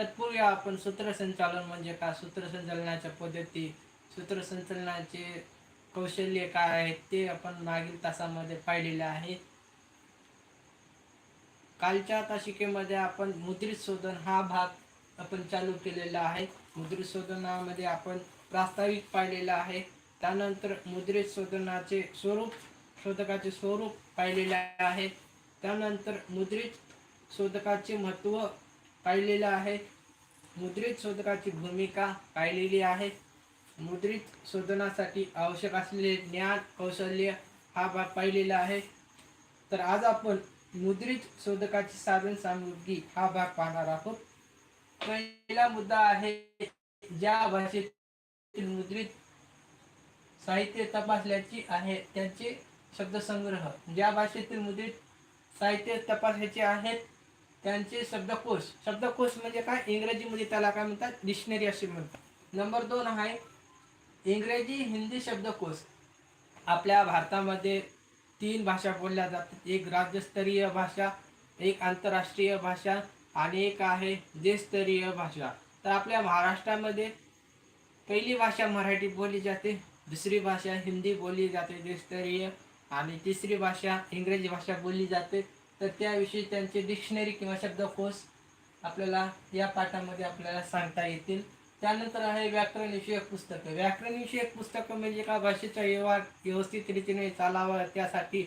तत्पूर्वी आपण सूत्रसंचालन म्हणजे काय? सूत्रसंचालनाच्या पद्धती सूत्रसंचालनाचे कौशल्य काय आहेत ते आपण मागील तासामध्ये पाहिलेले आहे. कालच्या तासिकेमध्ये आपण मुद्रित शोधन हा भाग आपण चालू केलेला आहे. मुद्रित शोधनामध्ये आपण प्रास्ताविक पाहिलेला आहे. त्यानंतर मुद्रित शोधनाचे स्वरूप शोधकाचे स्वरूप पाहिलेले आहे. त्यानंतर मुद्रित शोधकाचे महत्त्व पाहिलेलं आहे. मुद्रित शोधकाची भूमिका पाहिलेली आहे. मुद्रित शोधनासाठी आवश्यक असलेले ज्ञान कौशल्य हा भाग पाहिलेला आहे. तर आज आपण मुद्रित शोधकाची साधन सामग्री हा भाग पाहणार आहोत. पहिला मुद्दा आहे ज्या भाषेतील मुद्रित साहित्य तपासल्याची आहे त्यांचे शब्दसंग्रह. ज्या भाषेतील मुद्रित साहित्य तपासायचे आहेत त्यांचे शब्दकोश. शब्दकोश म्हणजे काय? इंग्रजीमध्ये त्याला काय म्हणतात? डिक्शनरी असे म्हणतात. नंबर दोन आहे इंग्रजी हिंदी शब्दकोश. आपल्या भारतामध्ये तीन भाषा बोलल्या जातात. एक राज्यस्तरीय भाषा एक आंतरराष्ट्रीय भाषा आणि एक आहे देशस्तरीय भाषा. तर आपल्या महाराष्ट्रामध्ये पहिली भाषा मराठी बोलली जाते दुसरी भाषा हिंदी बोलली जाते देशस्तरीय आणि तिसरी भाषा इंग्रजी भाषा बोलली जाते. तर त्याविषयी त्यांचे डिक्शनरी किंवा शब्दकोश आपल्याला या पाठामध्ये आपल्याला सांगता येतील. त्यानंतर आहे व्याकरणविषयक पुस्तकं. व्याकरणविषयक पुस्तकं म्हणजे का? भाषेचा व्यवहार व्यवस्थित रीतीने चालावा त्यासाठी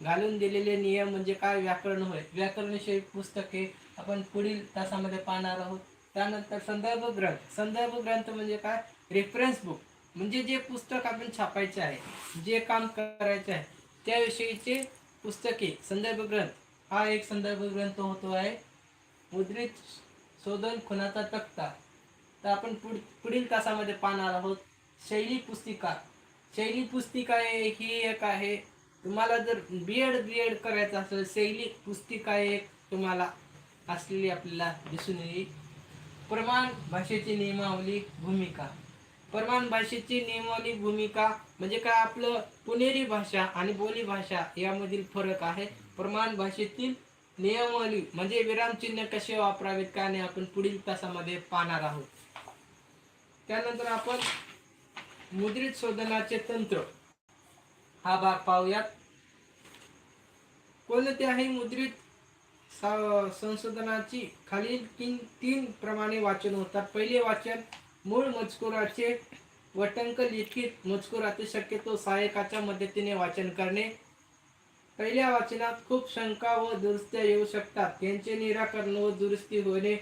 घालून दिलेले नियम म्हणजे काय? व्याकरण होय. व्याकरणविषयक पुस्तके आपण पुढील तासामध्ये पाहणार आहोत. त्यानंतर संदर्भ ग्रंथ. संदर्भ ग्रंथ म्हणजे काय? रेफरन्स बुक म्हणजे जे पुस्तक आपण छापायचे आहे जे काम करायचे आहे त्याविषयीचे पुस्तके संदर्भ ग्रंथ. हा एक संदर्भ ग्रंथ होतो आहे. मुद्रित शोधन खुनाचा तक्ता. तर आपण पुढ पुढील तासामध्ये पाहणार आहोत. शैली पुस्तिका. शैली पुस्तिका ही एक आहे. तुम्हाला जर बी एड बी एड करायचं असेल शैली पुस्तिका एक तुम्हाला असलेली आपल्याला दिसून येईल. प्रमाण भाषेची नियमावली भूमिका. प्रमाण भाषेची नियमावली भूमिका म्हणजे काय? आपलं पुणेरी भाषा आणि बोली भाषा यामधील फरक आहे. प्रमाण भाषेतील नियमावली म्हणजे विरामचिन्ह कसे वापरावेत का नाही आपण पुढील तासामध्ये पाहणार आहोत. त्यानंतर आपण मुद्रित शोधनाचे तंत्र. हा भाग पाहूयात. कोणत्याही मुद्रित संशोधनाची खालील तीन तीन प्रमाणे वाचन होतात? पहिले वाचन मूळ मजकुराचे वटंक लिखित मजकुराचे शक्यतो सहायकाच्या मदतीने वाचन करणे. पहिल्या वाचनात खूप शंका व दुरुस्त्या येऊ शकतात. त्यांचे निराकरण व दुरुस्ती होणे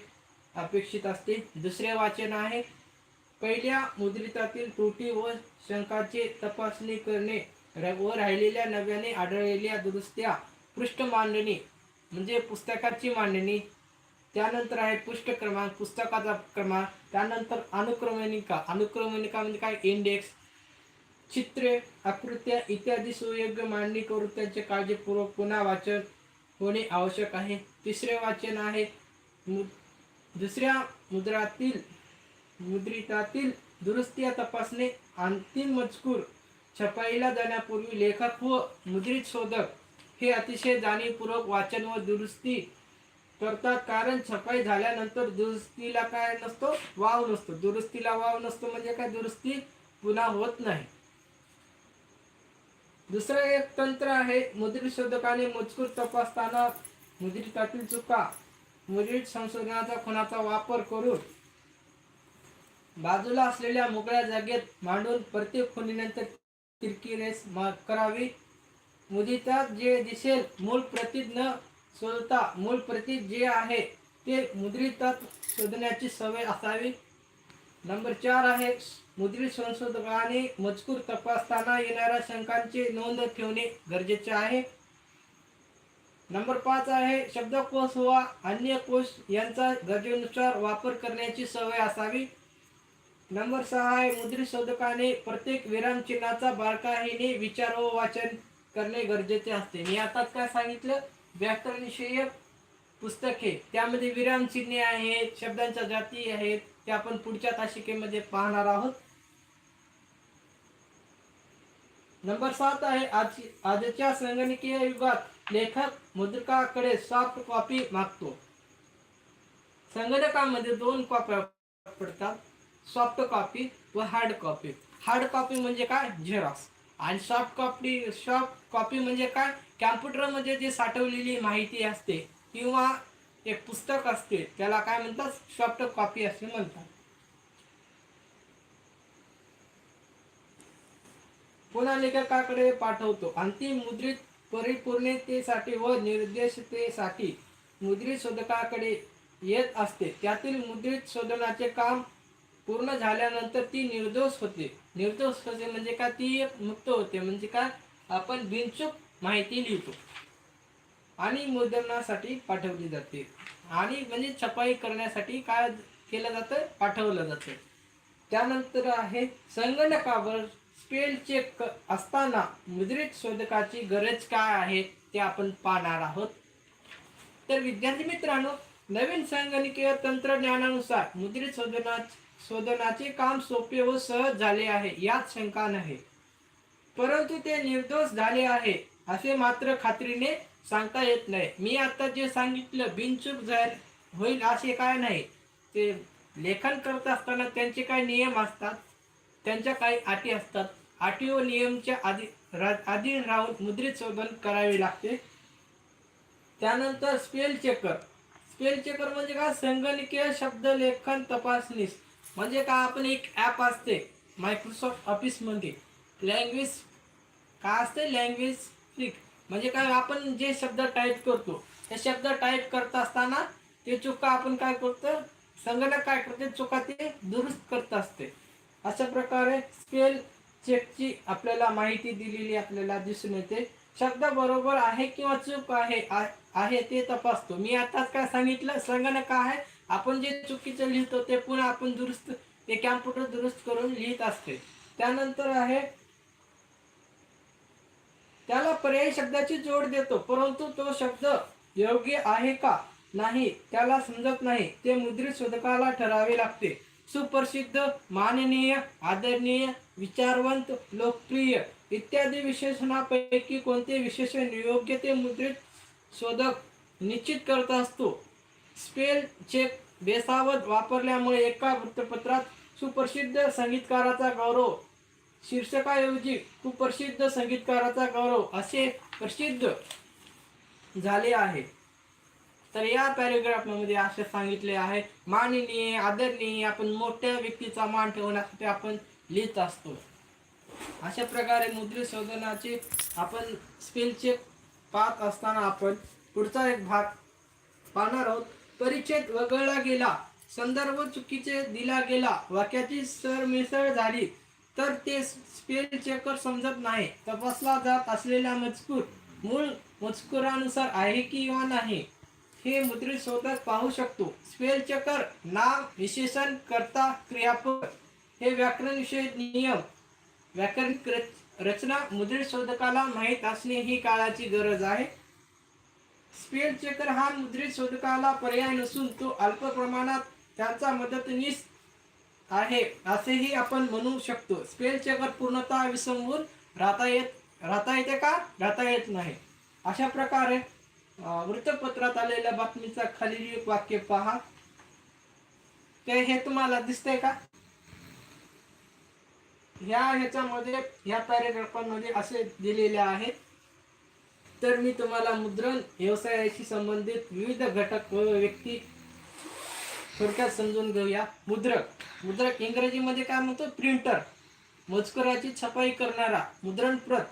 अपेक्षित असते. दुसरे वाचन आहे पहिल्या मुद्रितातील त्रुटी व शंकाची तपासणी करणे र- व राहिलेल्या नव्याने आढळलेल्या दुरुस्त्या पृष्ठ मांडणी म्हणजे पुस्तकाची मांडणी त्यानंतर आहे पृष्ठ क्रमांक पुस्तकाचा क्रमांक त्यानंतर अनुक्रमणिका. अनुक्रमणिका म्हणजे काय? इंडेक्स चित्रे आकृत्या इत्यादी सुयोग्य मांडणी करून त्यांचे काळजीपूर्वक पुन्हा वाचन होणे आवश्यक आहे. तिसरे वाचन आहे मु- दुसऱ्या मुद्रातील मुद्रितातील दुरुस्ती तपासणे. अंतिम मजकूर छपाईला जाण्यापूर्वी लेखक व मुद्रित शोधक हे अतिशय जाणीवपूर्वक वाचन व दुरुस्ती करतात. कारण छपाई झाल्यानंतर दुरुस्तीला काय नसतो? वाव नसतो. दुरुस्तीला वाव नसतो म्हणजे काय? दुरुस्ती पुन्हा होत नाही. दुसरं एक तंत्र आहे मुद्रित शोधकाने मजकूर तपासताना मुद्रितातील चुका मुद्रित संशोधनाचा खुणाचा वापर करून बाजूला असलेल्या मोकळ्या जागेत मांडून प्रत्येक खुणीनंतर तिरकी रेस करावी. मुदितात जे दिसेल मूल प्रतिज्ञ न शोधता मूळ प्रतीत जे आहे ते मुद्रितात शोधण्याची सवय असावी. नंबर चार आहे मुद्रित संशोधकाने मजकूर तपासताना येणाऱ्या शंकांची नोंद ठेवणे गरजेचे आहे. नंबर पाच आहे शब्दकोश वा अन्य कोश यांचा गरजेनुसार वापर करण्याची सवय असावी. नंबर सहा आहे मुद्रित शोधकाने प्रत्येक विरामचिन्हाचा बारकाईने विचार व वाचन करणे गरजेचे असते. मी आताच काय सांगितलं? ब्याहत्तरविषयक पुस्तके त्यामध्ये विरामचिन्हे आहेत शब्दांच्या जाती आहेत ते आपण पुढच्या ताशिकेमध्ये पाहणार आहोत. नंबर सात आहे आज आजच्या संगणकीय युगात लेखक मुद्रकाकडे सॉफ्ट कॉपी मागतो. संगणकामध्ये दोन कॉप्या पडतात सॉफ्ट कॉपी व हार्ड कॉपी हार्ड कॉपी म्हणजे काय? झेरॉक्स आणि सॉफ्ट कॉपी सॉफ्ट कॉपी म्हणजे काय? कॅम्प्युटरमध्ये जे साठवलेली माहिती असते किंवा एक पुस्तक असते त्याला काय म्हणतात? सॉफ्ट कॉपी असे म्हणतात. पुन्हा लेखकाकडे पाठवतो. अंतिम मुद्रित परिपूर्णतेसाठी व निर्देशतेसाठी मुद्रित शोधकाकडे येत असते. त्यातील मुद्रित शोधनाचे काम पूर्ण झाल्यानंतर ती निर्दोष होते. निर्दोष होते म्हणजे काय ती मुक्त होते. म्हणजे काय आपण बिनचूक माहिती लिहितो. आणि मुद्रणासाठी पाठवली जाते. आणि म्हणजे छपाई करण्यासाठी काय केलं जातं? पाठवलं जातं. त्यानंतर आहे संगणकावर स्पेल चेक असताना मुद्रित शोधकाची गरज काय आहे ते आपण पाहणार आहोत. तर विद्यार्थी मित्रांनो नवीन संगणकीय तंत्रज्ञानानुसार मुद्रित शोधनाची शोधनाचे काम सोपे व सहज झाले आहे यात शंका नाही. परंतु ते निर्दोष झाले आहे असे मात्र खात्रीने सांगता येत नाही. मी आता जे सांगितलं बिनचूक जाईल होईल असे काय नाही. ते लेखन करत असताना त्यांचे काही नियम असतात? त्यांच्या काही अटी असतात? अटी व नियमच्या आधी रा अधीन राहून मुद्रित शोधन करावे लागते. त्यानंतर स्पेल चेकर स्पेल चेकर म्हणजे काय? संगणकीय शब्द लेखन तपासणीस. म्हणजे का आपण एक ॲप असते मायक्रोसॉफ्ट ऑफिसमध्ये लँग्वेज का असते? लँग्वेज फ्लिक म्हणजे काय आपण जे शब्द टाईप करतो ते शब्द टाईप करत असताना ते चुका आपण काय करतो? संगणक काय करते? चुका ते दुरुस्त करत असते. अशा प्रकारे स्पेल चेकची आपल्याला माहिती दिलेली आपल्याला दिसून येते. शब्द बरोबर आहे किंवा चूक आहे आ- आहे ते तपासतो. मी आताच काय सांगितलं? संगणक आहे आपण जे चुकीचं लिहितो ते पुन्हा आपण दुरुस्त ते कॅम्प्युटर दुरुस्त करून लिहित असते. त्यानंतर आहे त्याला पर्यायी शब्दाची जोड देतो परंतु तो शब्द योग्य आहे का? नाही त्याला समजत नाही. ते मुद्रित शोधकाला ठरावे लागते. सुप्रसिद्ध माननीय आदरणीय विचारवंत लोकप्रिय इत्यादी विशेषणापैकी कोणते विशेषण योग्य ते मुद्रित शोधक निश्चित करत असतो? स्पेल चेक बेसावध वापरल्यामुळे एका वृत्तपत्रात सुप्रसिद्ध संगीतकाराचा गौरव शीर्षकाऐवजी सुप्रसिद्ध संगीतकाराचा गौरव असे प्रसिद्ध झाले आहे. तर या पॅरेग्राफमध्ये असे सांगितले आहे माननीय आदरणीय आपण मोठ्या व्यक्तीचा मान ठेवण्यासाठी आपण लिहित असतो. अशा प्रकारे मुद्रित शोधनाचे आपण स्पेल चेक पाहत असताना आपण पुढचा एक भाग पाहणार आहोत. परिच्छेद वगळला गेला संदर्भ चुकीचे दिला गेला वाक्याची सरमिसळ झाली तर ते स्पेल चेकर समजत नाही. तपासला जात असलेला मजकूर मूळ मजकुरानुसार आहे किंवा नाही हे मुद्रित स्वतः पाहू शकतो. स्पेल चेकर नाम विशेषण कर्ता क्रियापद. हे व्याकरण विषय नियम. व्याकरण रच- रचना मुद्रित शोधकाला माहीत असणे ही काळाची गरज आहे. स्पेल चेकर हा मुद्रित शोधकाला पर्याय नसून तो अल्प प्रमाणात त्याचा मदतनीस आहे असेही आपण म्हणू शकतो. स्पेल चेकर पूर्णतः विसंबून राहता येत राहता येते का? राहता येत नाही. अशा प्रकारे वृत्तपत्रात आलेल्या बातमीचा खालील एक वाक्य पहा. ते हे तुम्हाला दिसतंय का? ह्या ह्याच्यामध्ये ह्या पॅरेग्राफांमध्ये असे दिलेले आहेत तर मी तुम्हाला मुद्रण व्यवसायाशी संबंधित विविध घटक व व्यक्ती थोडक्यात समजून घेऊया. मुद्रक. मुद्रक इंग्रजीमध्ये काय म्हणतो? प्रिंटर. मजकुराची छपाई करणारा. मुद्रण प्रत.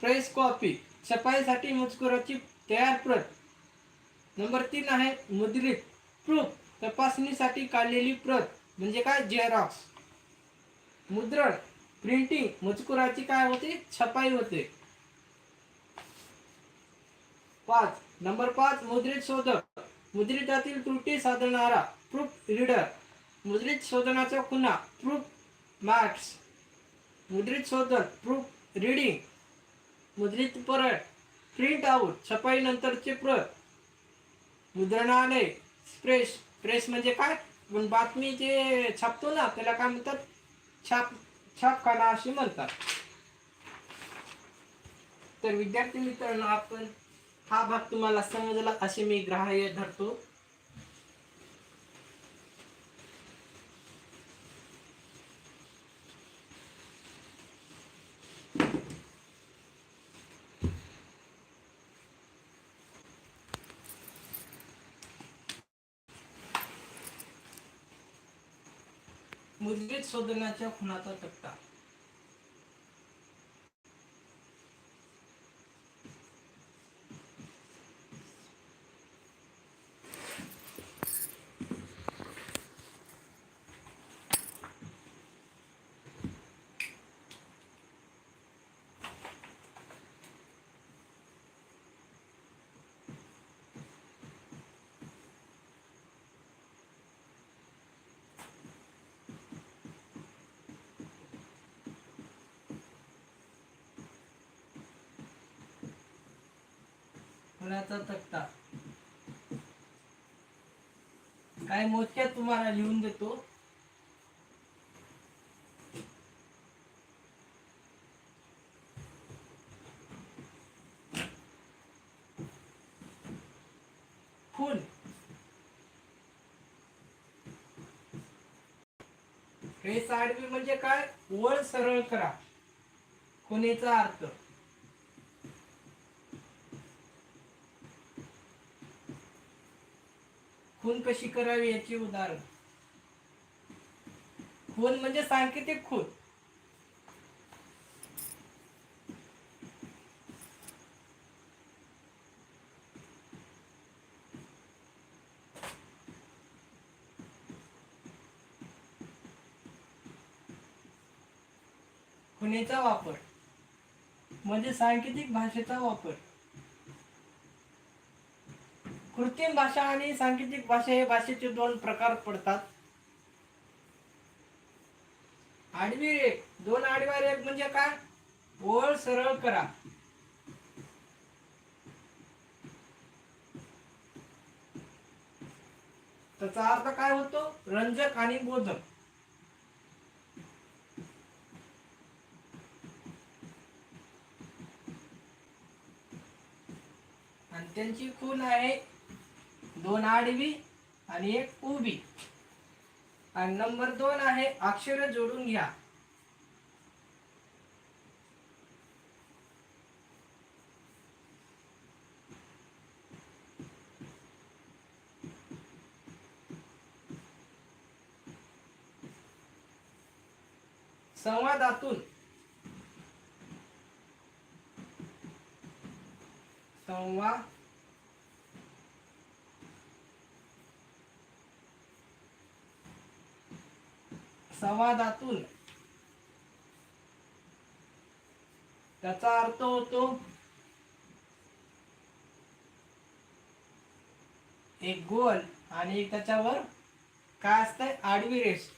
Press copy. छपाईसाठी मजकुराची तयार प्रत. नंबर तीन आहे मुद्रित. प्रूफ. तपासणीसाठी काढलेली प्रत. म्हणजे काय? जेरॉक्स. मुद्रण. प्रिंटिंग. मजकुराची काय होते? छपाई होते. पाच. नंबर पाच मुद्रित शोधक. मुद्रितातील त्रुटी साधणारा प्रूफ रीडर मुद्रित शोधनाचा खुना प्रूफ मार्क्स मुद्रित शोधक प्रूफ रीडिंग मुद्रित परत प्रिंट आउट छपाई नंतरचे प्रत. मुद्रणालय प्रेस प्रेस म्हणजे काय? पण बातमी जे छापतो ना त्याला काय म्हणतात? छाप छापखाना अशी म्हणतात. तर विद्यार्थी मित्रांनो आपण हा भाग तुम्हाला समजला असे मी ग्राह्य धरतो. मुद्रित शोधण्याच्या खुनाचा टप्पा. कुणाचा तक्ता. काय मोजक्यात तुम्हाला लिहून देतो? खून हे साडवी म्हणजे काय? वळ सरळ करा. खुनेचा अर्थ. खून कशी करावी याची उदाहरण. खून म्हणजे सांकेतिक खून. खुनेचा वापर. म्हणजे सांकेतिक भाषेचा वापर. कृत्रिम भाषा आणि सांकेतिक भाषा हे भाषेचे दोन प्रकार पडतात. आडवी रेख. दोन आडव्या रेख म्हणजे काय? ओळ सरळ करा. त्याचा अर्थ काय होतो? रंजक आणि बोधक. आणि त्यांची खून आहे दोन आडवी आणि एक उभी. आणि नंबर दोन आहे अक्षर जोडून घ्या. संवादातून. संवाद संवादातून. त्याचा अर्थ होतो एक गोल आणि एक त्याच्यावर काय असतंय? आडवी रेष.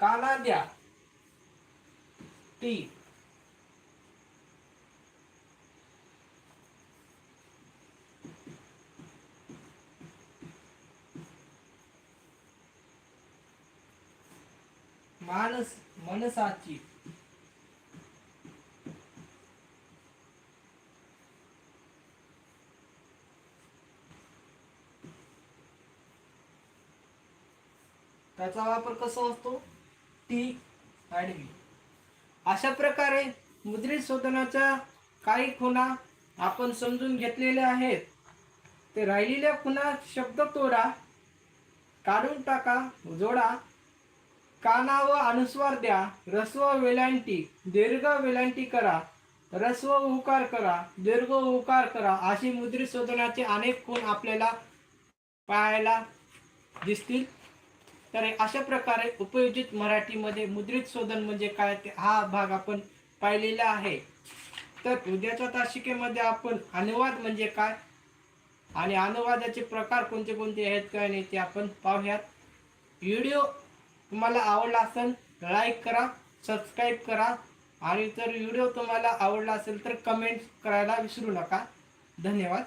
काला द्या. टी. मानस मनसाची. त्याचा वापर कसा असतो? टी आडवी अशा प्रकारे मुद्रित शोधनाच्या काही खुणा आपण समजून घेतलेल्या आहेत. ते राहिलेल्या खुणा शब्द तोडा काढून टाका जोडा. काना व अनुस्वार द्या रस्व वेलांटी दीर्घ वेलांटी करा रस्व उकार करा दीर्घ उकार करा अशी मुद्रित शोधनाचे अनेक गुण आपल्याला पाहायला दिसतील. तर अशा प्रकारे उपयोजित मराठीमध्ये मुद्रित शोधन म्हणजे काय ते हा भाग आपण पाहिलेला आहे. तर उद्याच्या तासिकेमध्ये आपण अनुवाद म्हणजे काय आणि अनुवादाचे प्रकार कोणते कोणते आहेत काय नाही ते आपण पाहूयात. व्हिडिओ तुम्हाला आवडला असेल लाईक करा सबस्क्राईब करा. आणि जर व्हिडिओ तुम्हाला आवडला असेल तर कमेंट करायला विसरू नका. धन्यवाद.